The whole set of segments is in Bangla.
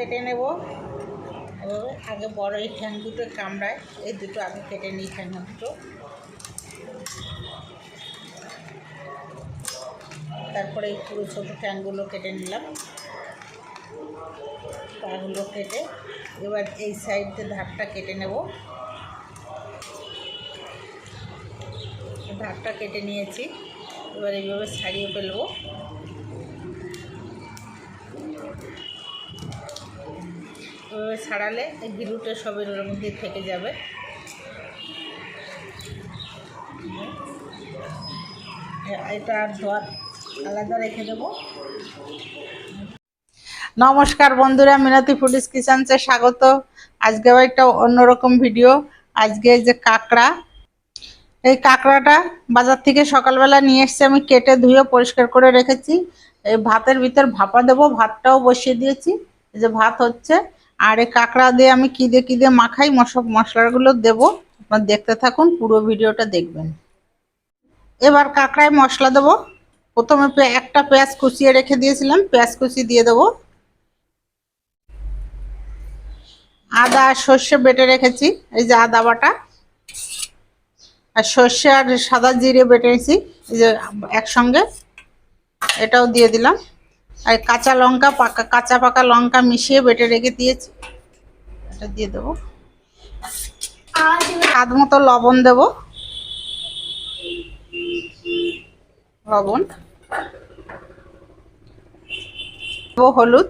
কেটে নেব। এভাবে আগে বড় এই ঠ্যাং দুটো কামড়ায়, এই দুটো আগে কেটে নিই ঠ্যাং দুটো। তারপরে এই পুরো ছোটো ঠ্যাংগুলো কেটে নিলাম। পাগুলো কেটে এবার এই সাইডে ধাপটা কেটে নেব। ধাপটা কেটে নিয়েছি। এবার এইভাবে ছাড়িয়ে ফেলব। ছাড়ালে এই গিরুটা সবের ওর মধ্যে থেকে যাবে। এটা আর ধোয়ার আলাদা রেখে দেবো। নমস্কার বন্ধুরা, মিনতি ফুডিস কিচেন্সে স্বাগত। আজকে একটা অন্যরকম ভিডিও। আজকে যে কাঁকড়া, এই কাঁকড়াটা বাজার থেকে সকালবেলা নিয়ে এসেছি, আমি কেটে ধুয়ে পরিষ্কার করে রেখেছি। এই ভাতের ভিতর ভাপা দেবো, ভাতটাও বসিয়ে দিয়েছি। যে ভাত হচ্ছে আর এই কাঁকড়া দিয়ে আমি কী দিয়ে দিয়ে মাখাই সব মশলাগুলো দেবো। আপনার দেখতে থাকুন, পুরো ভিডিওটা দেখবেন। এবার কাঁকড়ায় মশলা দেবো। প্রথমে একটা পেঁয়াজ কুচিয়ে রেখে দিয়েছিলাম, পেঁয়াজ কুচি দিয়ে দেবো। আদা আর সর্ষে বেটে রেখেছি, এই যে আদা বাটা। আর সর্ষে আর সাদা জিরে বেটেছি এই যে একসঙ্গে। এটাও দিয়ে দিলাম। আর কাঁচা লঙ্কা, পাকা, কাঁচা পাকা লঙ্কা মিশিয়ে বেটে রেখে দিয়েছি। এটা দিয়ে দেবো। স্বাদ মতো লবণ দেবো। লবণ। দেবো হলুদ।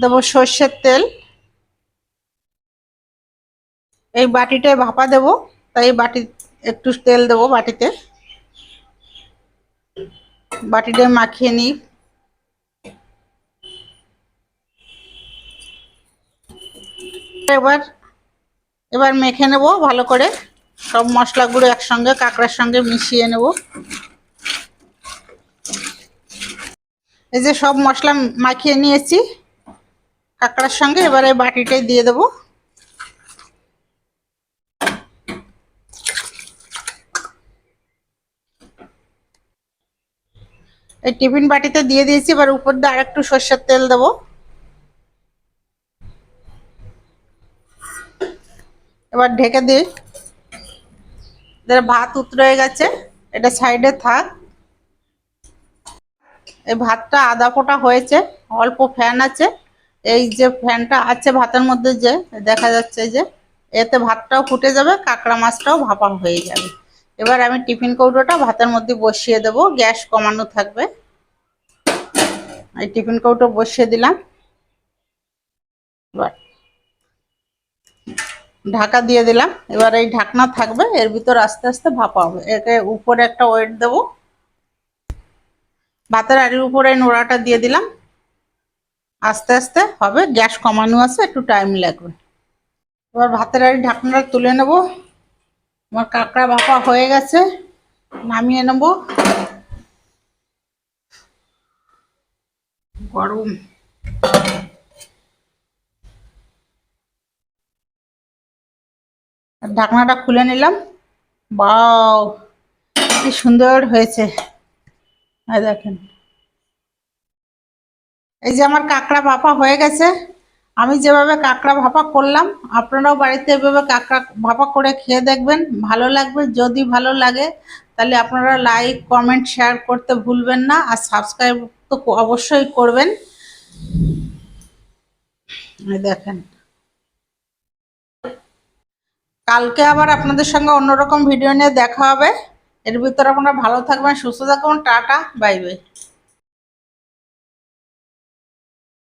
দেবো সর্ষের তেল। এই বাটিটায় ভাপা দেবো। তাই বাটি একটু তেল দেবো বাটিতে। বাটিটায় মাখিয়ে নিই। এবার এবার মেখে নেব ভালো করে। সব মশলাগুলো একসঙ্গে, কাঁকড়ার সঙ্গে মিশিয়ে নেব। এই যে সব মশলা মাখিয়ে নিয়েছি, কাঁকড়ার সঙ্গে। এবারে বাটিটাই দিয়ে দেবো। এই টিফিন বাটিতে দিয়ে দিয়েছি, এবার উপর দিয়ে আরেকটু সর্ষের তেল দেবো। এবার ঢেকে দিই। ভাত উতরে গেছে, এটা সাইডে থাক। এই ভাতটা আদা ফোটা হয়েছে, অল্প ফ্যান আছে। এই যে ফ্যানটা আছে ভাতের মধ্যে যে, দেখা যাচ্ছে যে, এতে ভাতটাও ফুটে যাবে, কাঁকড়া মাছটাও ভাপা হয়ে যাবে। এবার আমি টিফিন কৌটোটা ভাতের মধ্যে বসিয়ে দেবো। গ্যাস কমানো থাকবে। এই টিফিন কৌটো বসিয়ে দিলাম। এবার ঢাকা দিয়ে দিলাম। এবার এই ঢাকনা থাকবে, এর ভিতর আস্তে আস্তে ভাপা হবে। একে উপরে একটা ওয়েট দেব। ভাতের আড়ির উপরে নোড়াটা দিয়ে দিলাম। আস্তে আস্তে হবে, গ্যাস কমানো আছে, একটু টাইম লাগবে। এবার ভাতের আড়ি ঢাকনাটা তুলে নেব। আমার কাঁকড়া ভাপা হয়ে গেছে, নামিয়ে নেব। গরম। ঢাকনাটা খুলে নিলাম। বাও, কি সুন্দর হয়েছে। দেখেন। এই যে আমার কাঁকড়া ভাপা হয়ে গেছে আমি যেভাবে কাঁকড়া ভাপা করলাম, আপনারাও বাড়িতে এভাবে কাঁকড়া ভাপা করে খেয়ে দেখবেন, ভালো লাগবে। যদি ভালো লাগে, তাহলে আপনারা লাইক কমেন্ট শেয়ার করতে ভুলবেন না, আর সাবস্ক্রাইব তো অবশ্যই করবেন। দেখেন। কালকে আবার আপনাদের সঙ্গে অন্যরকম ভিডিও নিয়ে দেখা হবে। এর ভিতরে আপনারা ভালো থাকবেন, সুস্থ থাকবেন, টাটা বাই বাই